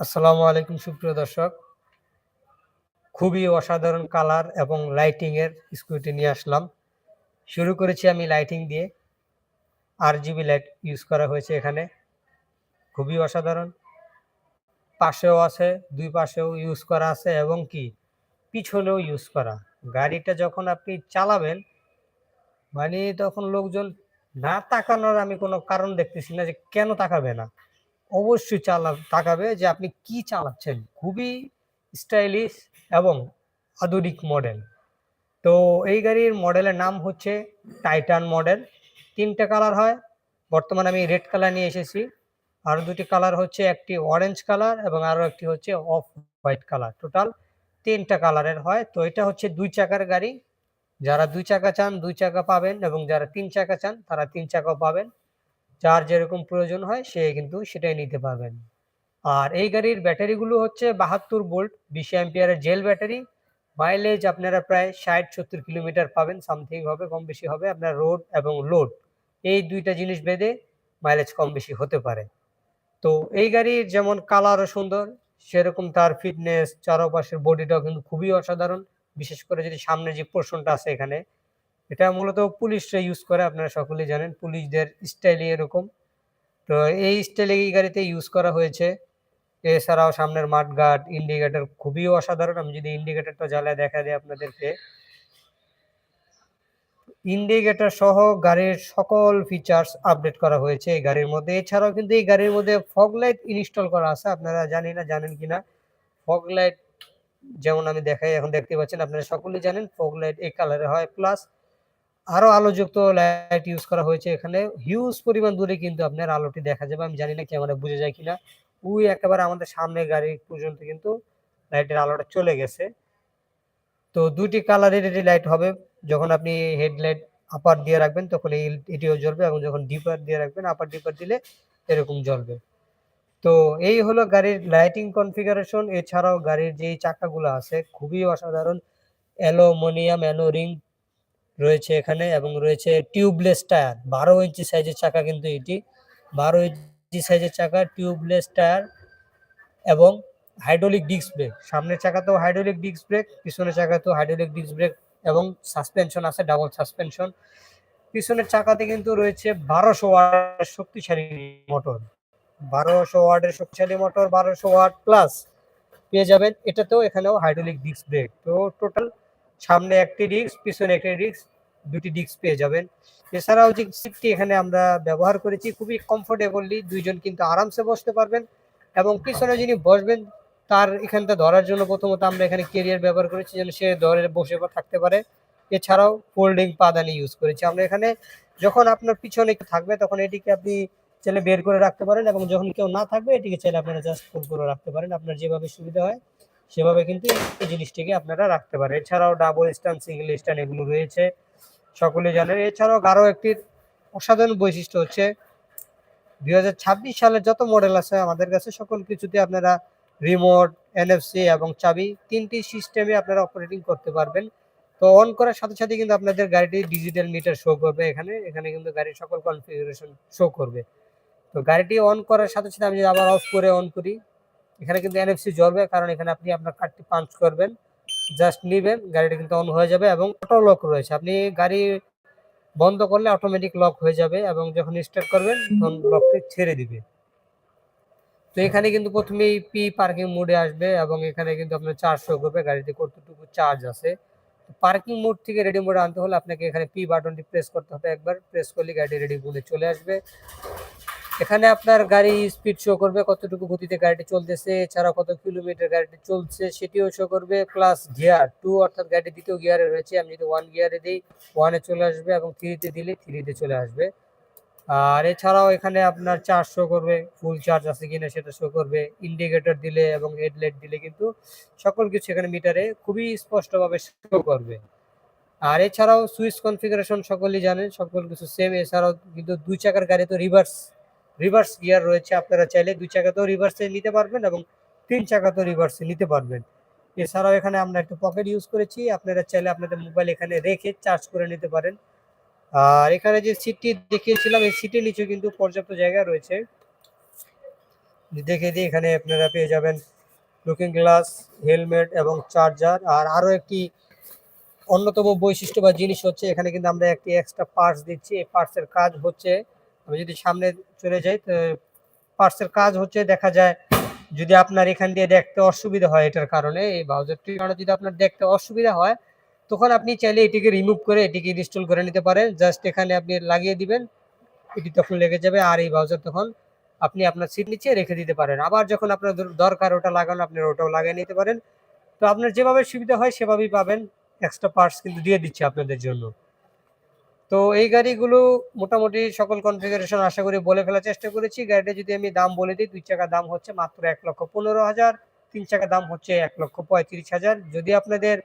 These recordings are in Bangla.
আসসালামু আলাইকুম সুপ্রিয় দর্শক। খুবই অসাধারণ কালার এবং লাইটিং এর স্কুটি নিয়ে আসলাম। শুরু করেছি আমি লাইটিং দিয়ে। আর জিবি লাইট ইউজ করা হয়েছে এখানে। খুবই অসাধারণ। পাশেও আছে, দুই পাশেও ইউজ করা আছে এবং কি পিছনেও ইউজ করা। গাড়িটা যখন আপনি চালাবেন মানে তখন লোকজন না তাকানোর আমি কোনো কারণ দেখতেছি না যে কেন তাকাবে না? অবশ্যই চালা, তাকাবে যে আপনি কি চালাচ্ছেন। খুবই স্টাইলিশ এবং আধুনিক মডেল। তো এই গাড়ির মডেলের নাম হচ্ছে টাইটান মডেল। তিনটে কালার হয়। বর্তমানে আমি রেড কালার নিয়ে এসেছি। আরও ২ টি কালার হচ্ছে একটি অরেঞ্জ কালার এবং আরও একটি হচ্ছে অফ হোয়াইট কালার। টোটাল ৩ টা কালারের হয়। তো এটা হচ্ছে দুই চাকার গাড়ি। যারা দুই চাকা চান, দুই চাকা পাবেন এবং যারা তিন চাকা চান, তারা তিন চাকাও পাবেন। যার যেরকম প্রয়োজন হয় সে কিন্তু সেটাই নিতে পারবেন। আর এই গাড়ির ব্যাটারিগুলো হচ্ছে ৭২ ভোল্ট ২০ অ্যাম্পিয়ারের জেল ব্যাটারি। মাইলেজ আপনারা প্রায় ৬০-৭০ কিলোমিটার পাবেন। সামথিং হবে, কম বেশি হবে। আপনার রোড এবং লোড এই দুইটা জিনিস বেঁধে মাইলেজ কম বেশি হতে পারে। তো এই গাড়ির যেমন কালারও সুন্দর, সেরকম তার ফিটনেস, চারপাশের বডিটাও কিন্তু খুবই অসাধারণ। বিশেষ করে যদি সামনে যে পোর্শনটা আছে এখানে, এটা মূলত পুলিশরা ইউজ করে আপনারা সকলেই জানেন। পুলিশদের স্টাইলই এরকম। তো এই স্টাইলে এই গাড়িতে ইউজ করা হয়েছে। এছাড়াও সামনের মাঠগার্ড, ইন্ডিকেটর খুবই অসাধারণ। আমি যদি ইন্ডিকেটরটা জ্বালায় দেখা দেই আপনাদেরকে। ইন্ডিকেটর সহ গাড়ির সকল ফিচার্স আপডেট করা হয়েছে এই গাড়ির মধ্যে। এছাড়াও কিন্তু এই গাড়ির মধ্যে ফগ লাইট ইনস্টল করা আছে। আপনারা জানি না জানেন কিনা? ফগ লাইট যেমন আমি দেখাই এখন দেখতে পাচ্ছেন আপনারা সকলেই জানেন ফগ লাইট এই কালারের হয়। প্লাস আরও আলোযুক্ত লাইট ইউজ করা হয়েছে এখানে। হিউজ পরিমাণ দূরে কিন্তু আপনার আলোটি দেখা যাবে। আমি জানি না ক্যামেরায় বুঝে যায় কিনা? ওই একেবারে আমাদের সামনে গাড়ি পর্যন্ত কিন্তু লাইটের আলোটা চলে গেছে। তো ২ টি কালারেরই লাইট হবে। যখন আপনি হেডলাইট আপার দিয়ে রাখবেন, তখন এই এটিও জ্বলবে এবং যখন ডিপার দিয়ে রাখবেন আপার ডিপার দিলে এরকম জ্বলবে। তো এই হলো গাড়ির লাইটিং কনফিগারেশন। এছাড়াও গাড়ির যেই চাকাগুলো আছে, খুবই অসাধারণ। অ্যালুমিনিয়াম অ্যালো রিং রয়েছে এখানে এবং রয়েছে টিউবলেস টায়ার। ১২ ইঞ্চি সাইজের চাকা কিন্তু এটি। ১২ ইঞ্চি সাইজের চাকা, টিউবলেস টায়ার এবং হাইড্রোলিক ডিস্ক ব্রেক। সামনের চাকাতেও হাইড্রোলিক ডিস্ক ব্রেক, পিছনের চাকাতেও হাইড্রোলিক ডিস্ক ব্রেক এবং সাসপেনশন আছে ডাবল সাসপেনশন। পিছনের চাকাতে কিন্তু রয়েছে বারোশো ওয়াটের শক্তিশালী মোটর। বারোশো ওয়াটের শক্তিশালী মোটর বারোশো ওয়াট প্লাস পেয়ে যাবেন এটাতেও এখানেও হাইড্রোলিক ডিস্ক ব্রেক। তো টোটাল সামনে একটি ডিস্ক, পিছনে একটি ডিস্ক, ২ টি ডিস্ক পেয়ে যাবেন। এছাড়াও যে সিটটি এখানে আমরা ব্যবহার করেছি খুবই কমফোর্টেবলি দুইজন কিন্তু আরামসে বসতে পারবেন এবং পিছনে যিনি বসবেন তার এখানটা ধরার জন্য প্রথমত আমরা এখানে কেরিয়ার ব্যবহার করেছি যেন সে ধরে বসে বা থাকতে পারে। এছাড়াও ফোল্ডিং পাদানি ইউজ করেছি। আমরা এখানে যখন আপনার পিছনে থাকবে তখন এটিকে আপনি চাইলে বের করে রাখতে পারেন এবং যখন কেউ না থাকবে এটিকে চাইলে আপনারা জাস্ট ফোল্ড করে রাখতে পারেন। আপনার যেভাবে সুবিধা হয় সেভাবে কিন্তু এই জিনিসটিকে আপনারা রাখতে পারেন। এছাড়াও ডাবল স্ট্যান্ড, সিঙ্গেল স্ট্যান্ড এগুলো রয়েছে। সকলে জানেন। এছাড়াও আরও একটি অসাধারণ বৈশিষ্ট্য হচ্ছে ২০২৬ সালের যত মডেল আছে আমাদের কাছে সকল কিছুতে আপনারা রিমোট, এনএফসি এবং চাবি তিনটি সিস্টেমে আপনারা অপারেটিং করতে পারবেন। তো অন করার সাথে, সাথে কিন্তু আপনাদের গাড়িটি ডিজিটাল মিটার শো করবে এখানে। এখানে কিন্তু গাড়ির সকল কনফিগারেশন শো করবে। তো গাড়িটি অন করার সাথে, সাথে আমি আবার অফ করে অন করি, এখানে কিন্তু এনএফসি জ্বলবে কারণ এখানে আপনি আপনার কার্ডটি পাঞ্চ করবেন। জাস্ট নিবেন, গাড়িটা কিন্তু অন হয়ে যাবে এবং অটো লক রয়েছে। আপনি গাড়ি বন্ধ করলে অটোমেটিক লক হয়ে যাবে এবং যখন স্টার্ট করবেন তখন লকটি ছেড়ে দিবে। তো এখানে কিন্তু প্রথমেই পি পার্কিং মোডে আসবে এবং এখানে কিন্তু আপনার চার্জ শো করবে গাড়িতে কতটুকু চার্জ আছে। পার্কিং মোড থেকে রেডি মোডে আনতে হলে আপনাকে এখানে পি বাটনটি প্রেস করতে হবে একবার। প্রেস করলে গাড়িটি রেডি মোডে চলে আসবে। এখানে আপনার গাড়ি স্পিড শো করবে কতটুকু গতিতে গাড়িটি চলতেছে, এছাড়াও কত কিলোমিটার গাড়িটি চলছে সেটিও শো করবে। প্লাস গিয়ার টু অর্থাৎ গাড়ি ২য় গিয়ারে রয়েছে। আমি যদি ওয়ান গিয়ারে দেই 1 এ চলে আসবে এবং থ্রিতে দিলে থ্রিতে চলে আসবে। আর এছাড়াও এখানে আপনার চার্জ শো করবে, ফুল চার্জ আছে কিনা সেটা শো করবে। ইন্ডিকেটর দিলে এবং হেডলাইট দিলে কিন্তু সকল কিছু এখানে মিটারে খুবই স্পষ্টভাবে শো করবে। আর এছাড়াও সুইচ কনফিগারেশন সকলেই জানেন, সকল কিছু সেম। এছাড়াও কিন্তু ২ চাকার গাড়ি তো রিভার্স রিভার্স গিয়ার রয়েছে। আপনারা চাইলে দুই চাকাতেও রিভার্সে নিতে পারবেন এবং ৩ চাকাতেও রিভার্সে নিতে পারবেন। এছাড়াও এখানে আমরা একটা পকেট ইউজ করেছি। আপনারা চাইলে আপনাদের মোবাইল এখানে রেখে চার্জ করে নিতে পারেন। আর এখানে যে সিটটি দেখিয়েছিলাম, এই সিটের নিচে কিন্তু পর্যাপ্ত জায়গা রয়েছে। দেখে দিই এখানে আপনারা পেয়ে যাবেন লুকিং গ্লাস হেলমেট এবং চার্জার আর আরও একটি অন্যতম বৈশিষ্ট্য বা জিনিস হচ্ছে, এখানে কিন্তু আমরা একটি এক্সট্রা পার্টস দিচ্ছি এই পার্টসের কাজ হচ্ছে আমি যদি সামনে চলে যাই, তো পার্সের কাজ হচ্ছে, দেখা যায় যদি আপনার এখান দিয়ে দেখতে অসুবিধা হয় এটার কারণে, এই ব্রাউজারটির কারণে যদি আপনার দেখতে অসুবিধা হয়, তখন আপনি চাইলে এটিকে রিমুভ করে এটিকে ইনস্টল করে নিতে পারেন। জাস্ট এখানে আপনি লাগিয়ে দিবেন, এটি তখন লেগে যাবে আর এই ব্রাউজার তখন আপনি আপনার সিট নিচে রেখে দিতে পারেন। আবার যখন আপনার দরকার ওটা লাগানো, আপনি ওটাও লাগিয়ে নিতে পারেন। তো আপনার যেভাবে সুবিধা হয়, সেভাবেই পাবেন। এক্সট্রা পার্টস কিন্তু দিয়ে দিচ্ছে আপনাদের জন্য। তো এই গাড়িগুলো মোটামুটি সকল কনফিগারেশন আশা করি বলে ফেলার চেষ্টা করেছি। গাড়িটা যদি আমি দাম বলে দিই, দুই চাকার দাম হচ্ছে মাত্র এক লক্ষ পনেরো হাজার, তিন চাকা দাম হচ্ছে এক লক্ষ পঁয়ত্রিশ হাজার। যদি আপনাদের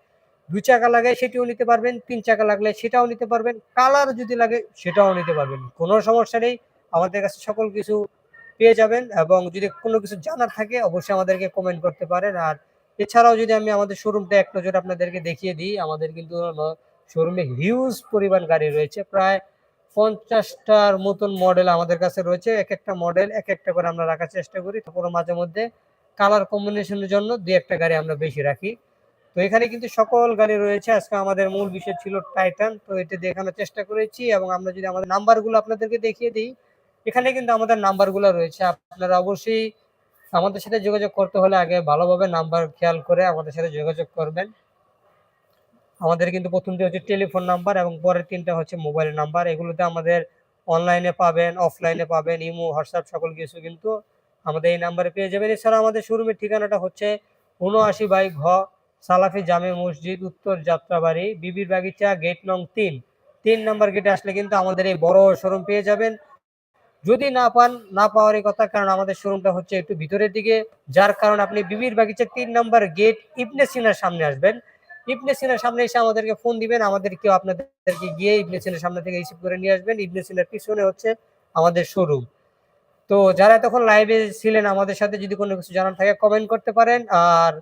দুই চাকা লাগে, সেটিও নিতে পারবেন, তিন চাকা লাগলে সেটাও নিতে পারবেন, কালার যদি লাগে, সেটাও নিতে পারবেন, কোনো সমস্যা নেই। আমাদের কাছে সকল কিছু পেয়ে যাবেন এবং যদি কোনো কিছু জানার থাকে, অবশ্যই আমাদেরকে কমেন্ট করতে পারেন। আর এছাড়াও যদি আমি আমাদের শোরুমটা এক নজর আপনাদেরকে দেখিয়ে দিই, আমাদের কিন্তু শোরুমে হিউজ পরিমাণ গাড়ি রয়েছে। প্রায় পঞ্চাশটার মতন মডেল আমাদের কাছে রয়েছে। এক একটা মডেল এক একটা করে আমরা রাখার চেষ্টা করি। তারপরে মাঝে মধ্যে কালার কম্বিনেশনের জন্য দুই একটা গাড়ি আমরা বেশি রাখি। তো এখানে কিন্তু সকল গাড়ি রয়েছে। আজকে আমাদের মূল বিষয় ছিল টাইটান তো এটা দেখানোর চেষ্টা করেছি এবং আমরা যদি আমাদের নাম্বারগুলো আপনাদেরকে দেখিয়ে দিই, এখানে কিন্তু আমাদের নাম্বারগুলো রয়েছে। আপনারা অবশ্যই আমাদের সাথে যোগাযোগ করতে হলে আগে ভালোভাবে নাম্বার খেয়াল করে আমাদের সাথে যোগাযোগ করবেন। আমাদের কিন্তু প্রথমটি হচ্ছে টেলিফোন নাম্বার এবং পরের তিনটা হচ্ছে মোবাইল নাম্বার এগুলোতে আমাদের অনলাইনে পাবেন অফলাইনে পাবেন, ইমো, হোয়াটসঅ্যাপ সকল কিছু কিন্তু আমাদের এই নাম্বারে পেয়ে যাবেন। এছাড়া আমাদের শোরুমের ঠিকানাটা হচ্ছে উনআশি বাই ঘ সালাফি জামে মসজিদ, উত্তর যাত্রাবাড়ি, বিবির বাগিচা গেট নং তিন। তিন নাম্বার গেটে আসলে কিন্তু আমাদের এই বড় শোরুম পেয়ে যাবেন। যদি না পান, না পাওয়ারই কথা, কারণ আমাদের শোরুমটা হচ্ছে একটু ভিতরের দিকে, যার কারণ আপনি বিবির বাগিচার তিন নাম্বার গেট ইবনে সিনার সামনে আসবেন। ইবনে সিনার সামনে এসে আমাদেরকে ফোন দিবেন। আমাদেরকেও আপনাদেরকে গিয়ে ইবনে সিনার সামনে থেকে রিসিভ করে নিয়ে আসবেন। ইবনে সিনার পিছনে হচ্ছে আমাদের শোরুম তো যারা তখন লাইভে ছিলেন, আমাদের সাথে যদি কোনো কিছু জানার থাকে কমেন্ট করতে পারেন। আর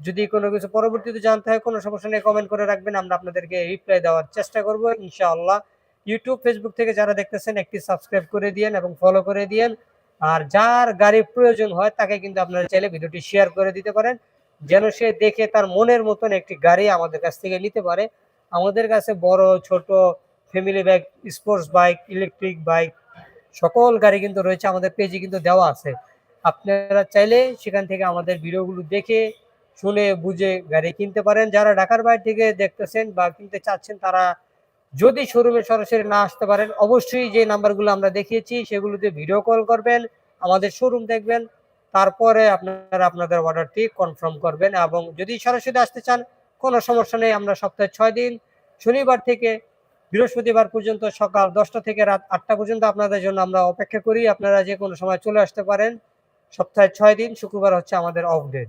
যদি কোনো কিছু পরবর্তীতে জানতে হয়, কোনো সমস্যা নেই কমেন্ট করে রাখবেন। আমরা আপনাদেরকে রিপ্লাই দেওয়ার চেষ্টা করব, ইনশাআল্লাহ। ইউটিউব ফেসবুক থেকে যারা দেখতেছেন, একটি সাবস্ক্রাইব করে দিয়েন এবং ফলো করে দিয়েন। আর যার গাড়ির প্রয়োজন হয়, তাকে কিন্তু আপনারা চাইলে ভিডিওটি শেয়ার করে দিতে পারেন। যেন সে দেখে তার মনের মতন একটি গাড়ি আমাদের কাছ থেকে নিতে পারে। আমাদের কাছে বড়, ছোট family bike sports bike electric bike সকল গাড়ি কিন্তু রয়েছে, আমাদের পেজে কিন্তু দেওয়া আছে। আপনারা চাইলে সেখান থেকে আমাদের ভিডিওগুলো দেখে, শুনে, বুঝে গাড়ি কিনতে পারেন। যারা ঢাকার বাইরে থেকে দেখতেছেন বা কিনতে চাচ্ছেন, তারা যদি শোরুমে সরাসরি না আসতে পারেন, অবশ্যই যে নাম্বারগুলো আমরা দেখিয়েছি, সেগুলোতে ভিডিও কল করবেন। আমাদের শোরুম দেখবেন। তারপরে আপনারা আপনাদের অর্ডারটি কনফার্ম করবেন এবং যদি সরাসরি আসতে চান, কোনো সমস্যা নেই, আমরা সপ্তাহে ছয় দিন, শনিবার থেকে বৃহস্পতিবার পর্যন্ত সকাল দশটা থেকে রাত আটটা পর্যন্ত আপনাদের জন্য আমরা অপেক্ষা করি। আপনারা যে কোনো সময় চলে আসতে পারেন। সপ্তাহে ছয় দিন, শুক্রবার হচ্ছে আমাদের অফ ডে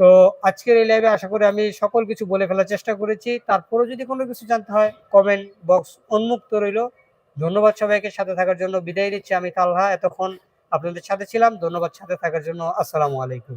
তো আজকের এই লাইভে আশা করি আমি সকল কিছু বলে ফেলার চেষ্টা করেছি। তারপরে যদি কোনো কিছু জানতে হয় কমেন্ট বক্স উন্মুক্ত রইল। ধন্যবাদ সবাইকে, সাথে থাকার জন্য বিদায় দিচ্ছি আমি তালহা। এতক্ষণ আপনাদের সাথে ছিলাম। ধন্যবাদ সাথে থাকার জন্য। আসসালামু আলাইকুম।